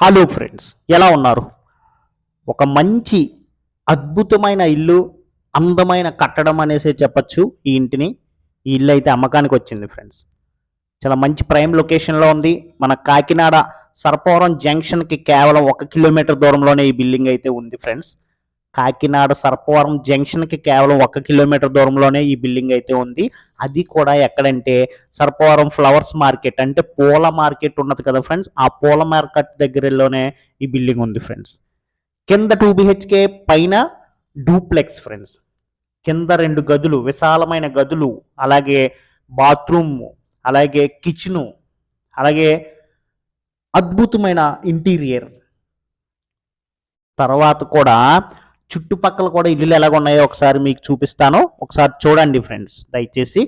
Hello friends ఎలా ఉన్నారు? ఒక మంచి అద్భుతమైన ఇల్లు అందమైన కట్టడం అనేసి చెప్పచ్చు ఈ ఇంటిని. ఈ ఇల్లు అయితే అమ్మకానికి వచ్చింది ఫ్రెండ్స్. చాలా మంచి ప్రైమ్ లొకేషన్లో ఉంది. మన కాకినాడ సర్పవరం జంక్షన్కి కేవలం ఒక కిలోమీటర్ దూరంలోనే ఈ బిల్డింగ్ అయితే ఉంది ఫ్రెండ్స్. కాకినాడ సర్పవరం జంక్షన్కి కేవలం ఒక కిలోమీటర్ దూరంలోనే ఈ బిల్డింగ్ అయితే ఉంది. అది కూడా ఎక్కడంటే సర్పవరం ఫ్లవర్స్ మార్కెట్ అంటే పూల మార్కెట్ ఉన్నది కదా ఫ్రెండ్స్ ఆ పూల మార్కెట్ దగ్గరలోనే ఈ బిల్డింగ్ ఉంది ఫ్రెండ్స్. కింద టూ బిహెచ్కే పైన డూప్లెక్స్ ఫ్రెండ్స్. కింద రెండు గదులు విశాలమైన గదులు అలాగే బాత్రూమ్ అలాగే కిచెను అలాగే అద్భుతమైన ఇంటీరియర్. తర్వాత కూడా చుట్టుపక్కల కూడా ఇల్లులు ఎలాగ ఉన్నాయో ఒకసారి మీకు చూపిస్తాను. ఒకసారి చూడండి ఫ్రెండ్స్. దయచేసి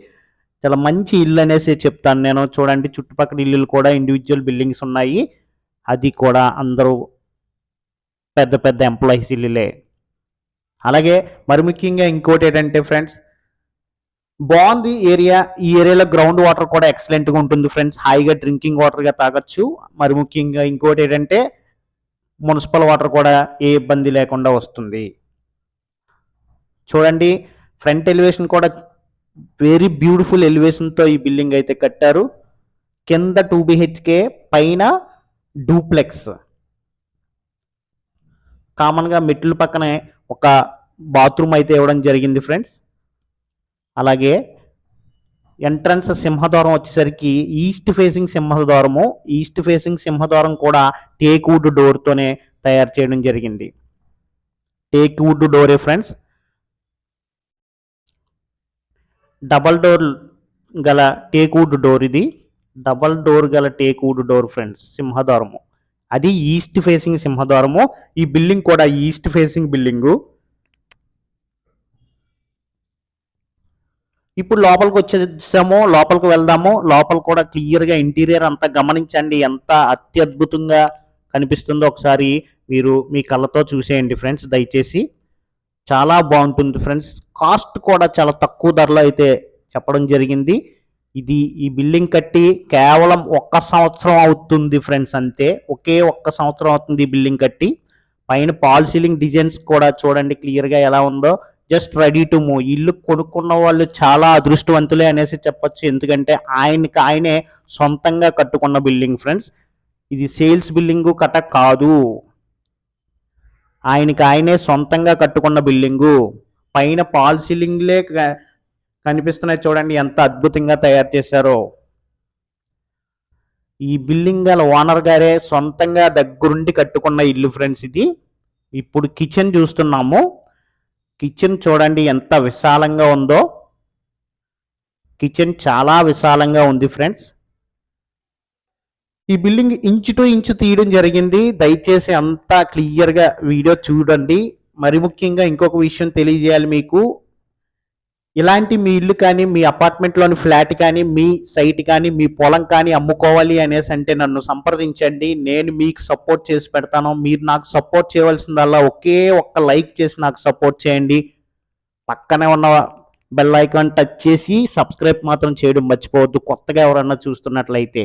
చాలా మంచి ఇల్లు అనేసి చెప్తాను నేను. చూడండి చుట్టుపక్కల ఇల్లులు కూడా ఇండివిజువల్ బిల్డింగ్స్ ఉన్నాయి. అది కూడా అందరూ పెద్ద పెద్ద ఎంప్లాయీస్ ఇల్లులే. అలాగే మరి ముఖ్యంగా ఇంకోటి ఏంటంటే ఫ్రెండ్స్ బాగుంది ఏరియా. ఈ ఏరియాలో గ్రౌండ్ వాటర్ కూడా ఎక్సలెంట్గా ఉంటుంది ఫ్రెండ్స్. హాయిగా డ్రింకింగ్ వాటర్గా తాగొచ్చు. మరి ముఖ్యంగా ఇంకోటి ఏంటంటే మున్సిపల్ వాటర్ కూడా ఏ ఇబ్బంది లేకుండా వస్తుంది. చూడండి ఫ్రంట్ ఎలివేషన్ కూడా వెరీ బ్యూటిఫుల్ ఎలివేషన్తో ఈ బిల్డింగ్ అయితే కట్టారు. కింద టూ బిహెచ్కే పైన డూప్లెక్స్ కామన్గా మెట్ల పక్కనే ఒక బాత్రూమ్ అయితే ఇవ్వడం జరిగింది ఫ్రెండ్స్ అలాగే ఎంట్రన్స్ సింహద్వారం వచ్చేసరికి ఈస్ట్ ఫేసింగ్ సింహద్వారము. ఈస్ట్ ఫేసింగ్ సింహద్వారం కూడా టేక్ వుడ్ డోర్తోనే తయారు చేయడం జరిగింది. టేక్ వుడ్ డోరే ఫ్రెండ్స్ డబల్ డోర్ గల టేక్ వుడ్ డోర్ ఇది. డబల్ డోర్ గల టేక్ వుడ్ డోర్ ఫ్రెండ్స్ సింహద్వారము. అది ఈస్ట్ ఫేసింగ్ సింహద్వారము. ఈ బిల్డింగ్ కూడా ఈస్ట్ ఫేసింగ్ బిల్డింగు ఇప్పుడు లోపలికి వచ్చేసాము లోపలికి వెళ్దాము. లోపల కూడా క్లియర్గా ఇంటీరియర్ అంతా గమనించండి. ఎంత అత్యద్భుతంగా కనిపిస్తుందో ఒకసారి మీరు మీ కళ్ళతో చూసేయండి ఫ్రెండ్స్ దయచేసి చాలా బాగుంటుంది ఫ్రెండ్స్ కాస్ట్ కూడా చాలా తక్కువ ధరలో అయితే చెప్పడం జరిగింది. ఇది ఈ బిల్డింగ్ కట్టి కేవలం ఒక్క సంవత్సరం అవుతుంది ఫ్రెండ్స్ అంతే. ఒకే ఒక్క సంవత్సరం అవుతుంది ఈ బిల్డింగ్ కట్టి. పైన పాల్ సీలింగ్ డిజైన్స్ కూడా చూడండి క్లియర్గా ఎలా ఉందో. Just ready to move. ఇల్లు కొనుక్కున్న వాళ్ళు చాలా అదృష్టవంతులే అనేసి చెప్పొచ్చు. ఎందుకంటే ఆయనకి ఆయనే సొంతంగా కట్టుకున్న బిల్డింగ్ ఫ్రెండ్స్. ఇది సేల్స్ బిల్డింగు కట కాదు. ఆయనకి ఆయనే సొంతంగా కట్టుకున్న బిల్డింగు. పైన పాల్ సీలింగ్లే కనిపిస్తున్నాయి చూడండి ఎంత అద్భుతంగా తయారు చేశారో. ఈ బిల్డింగ్ గల ఓనర్ గారే సొంతంగా దగ్గరుండి కట్టుకున్న ఇల్లు ఫ్రెండ్స్ ఇది. ఇప్పుడు కిచెన్ చూస్తున్నాము. కిచెన్ చూడండి ఎంత విశాలంగా ఉందో. కిచెన్ చాలా విశాలంగా ఉంది ఫ్రెండ్స్. ఈ బిల్డింగ్ ఇంచు టు ఇంచు తీయడం జరిగింది. దయచేసి అంతా క్లియర్గా వీడియో చూడండి. మరి ముఖ్యంగా ఇంకొక విషయం తెలియజేయాలి మీకు. ఇలాంటి మీ ఇల్లు కానీ మీ అపార్ట్మెంట్లోని ఫ్లాట్ కానీ మీ సైట్ కానీ మీ పొలం కానీ అమ్ముకోవాలి అనేసి అంటే నన్ను సంప్రదించండి. నేను మీకు సపోర్ట్ చేసి పెడతాను. మీరు నాకు సపోర్ట్ చేయవలసిందల్లా ఒకే ఒక్క లైక్ చేసి నాకు సపోర్ట్ చేయండి. పక్కనే ఉన్న బెల్ ఐకాన్ టచ్ చేసి సబ్స్క్రైబ్ మాత్రం చేయడం మర్చిపోవద్దు. కొత్తగా ఎవరైనా చూస్తున్నట్లయితే.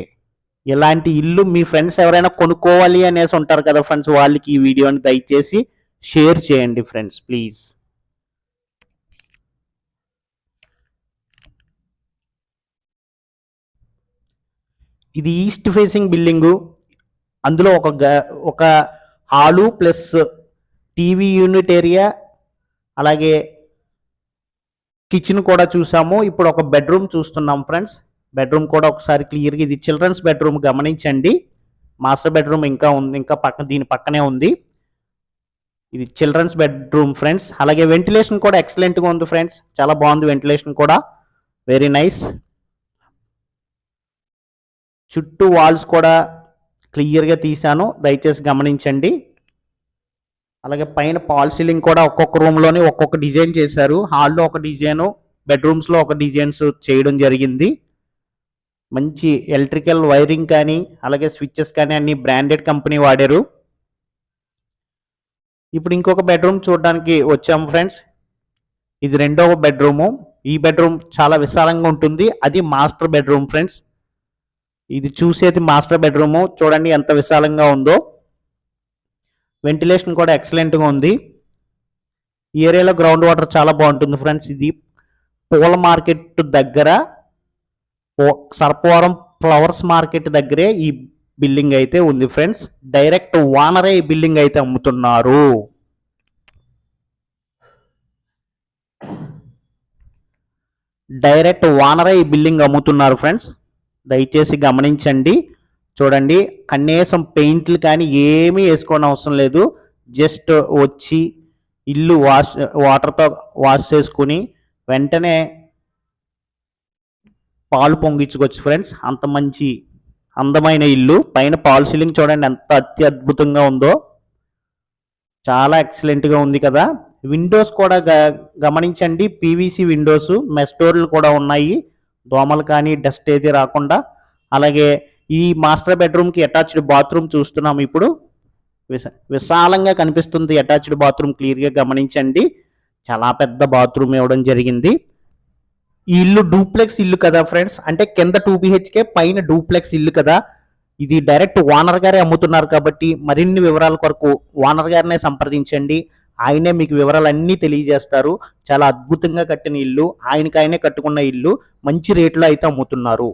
ఇలాంటి ఇల్లు మీ ఫ్రెండ్స్ ఎవరైనా కొనుక్కోవాలి అనేసి ఉంటారు కదా ఫ్రెండ్స్ వాళ్ళకి ఈ వీడియోని దయచేసి షేర్ చేయండి ఫ్రెండ్స్ ప్లీజ్. ఇది ఈస్ట్ ఫేసింగ్ బిల్డింగు. అందులో ఒక గ- ఒక hall plus TV unit area అలాగే కిచెన్ కూడా చూసాము. ఇప్పుడు ఒక బెడ్రూమ్ చూస్తున్నాం ఫ్రెండ్స్. బెడ్రూమ్ కూడా ఒకసారి క్లియర్గా ఇది చిల్డ్రన్స్ బెడ్రూమ్ గమనించండి. మాస్టర్ బెడ్రూమ్ ఇంకా ఉంది ఇంకా పక్క దీని పక్కనే ఉంది. ఇది చిల్డ్రన్స్ బెడ్రూమ్ ఫ్రెండ్స్. అలాగే వెంటిలేషన్ కూడా ఎక్సలెంట్గా ఉంది ఫ్రెండ్స్. చాలా బాగుంది వెంటిలేషన్ కూడా. Very nice. చుట్టూ వాల్స్ కూడా క్లియర్గా తీశాను. దయచేసి గమనించండి. అలాగే పైన పాల్ సీలింగ్ కూడా ఒక్కొక్క రూమ్లోని ఒక్కొక్క డిజైన్ చేశారు. హాల్లో ఒక డిజైను బెడ్రూమ్స్లో ఒక డిజైన్స్ చేయడం జరిగింది. మంచి ఎలక్ట్రికల్ వైరింగ్ కానీ అలాగే స్విచ్చెస్ కానీ అన్ని బ్రాండెడ్ కంపెనీ వాడారు. ఇప్పుడు ఇంకొక బెడ్రూమ్ చూడడానికి వచ్చాము ఫ్రెండ్స్ ఇది రెండవ బెడ్రూము ఈ బెడ్రూమ్ చాలా విశాలంగా ఉంటుంది. అది మాస్టర్ బెడ్రూమ్ ఫ్రెండ్స్ ఇది చూసేది మాస్టర్ బెడ్రూము. చూడండి ఎంత విశాలంగా ఉందో. వెంటిలేషన్ కూడా ఎక్సలెంట్గా ఉంది. ఈ ఏరియాలో గ్రౌండ్ వాటర్ చాలా బాగుంటుంది ఫ్రెండ్స్. ఇది పూల మార్కెట్ దగ్గర సర్పవరం ఫ్లవర్స్ మార్కెట్ దగ్గరే ఈ బిల్డింగ్ అయితే ఉంది ఫ్రెండ్స్. డైరెక్ట్ వానరే ఈ బిల్డింగ్ అయితే అమ్ముతున్నారు. డైరెక్ట్ వానరే ఈ బిల్డింగ్ అమ్ముతున్నారు ఫ్రెండ్స్. దయచేసి గమనించండి. చూడండి కనీసం పెయింట్లు కానీ ఏమీ వేసుకోవడం అవసరం లేదు. జస్ట్ వచ్చి ఇల్లు వాష్ వాటర్తో వాష్ చేసుకుని వెంటనే పాలు పొంగించుకోవచ్చు ఫ్రెండ్స్. అంత మంచి అందమైన ఇల్లు. పైన పాల్ సీలింగ్ చూడండి ఎంత అతి అద్భుతంగా ఉందో. చాలా ఎక్సలెంట్గా ఉంది కదా. విండోస్ కూడా గ- గమనించండి. పీవీసీ విండోస్ మెస్ డోర్లు కూడా ఉన్నాయి. దోమలు కానీ డస్ట్ ఏది రాకుండా అలాగే ఈ మాస్టర్ బెడ్రూమ్కి అటాచ్డ్ బాత్రూమ్ చూస్తున్నాం ఇప్పుడు. విశాలంగా కనిపిస్తుంది అటాచ్డ్ బాత్రూమ్ క్లియర్గా గమనించండి. చాలా పెద్ద బాత్రూమ్ ఇవ్వడం జరిగింది. ఈ ఇల్లు డూప్లెక్స్ ఇల్లు కదా ఫ్రెండ్స్? అంటే కింద టూ బిహెచ్కే పైన డూప్లెక్స్ ఇల్లు కదా? ఇది డైరెక్ట్ ఓనర్ గారే అమ్ముతున్నారు కాబట్టి మరిన్ని వివరాల కొరకు ఓనర్ గారినే సంప్రదించండి. ఆయనే మీకు వివరాలన్నీ తెలియజేస్తారు. చాలా అద్భుతంగా కట్టిన ఇల్లు ఆయనకి ఆయనే కట్టుకున్న ఇల్లు మంచి రేట్లో అయితే అమ్ముతున్నారు.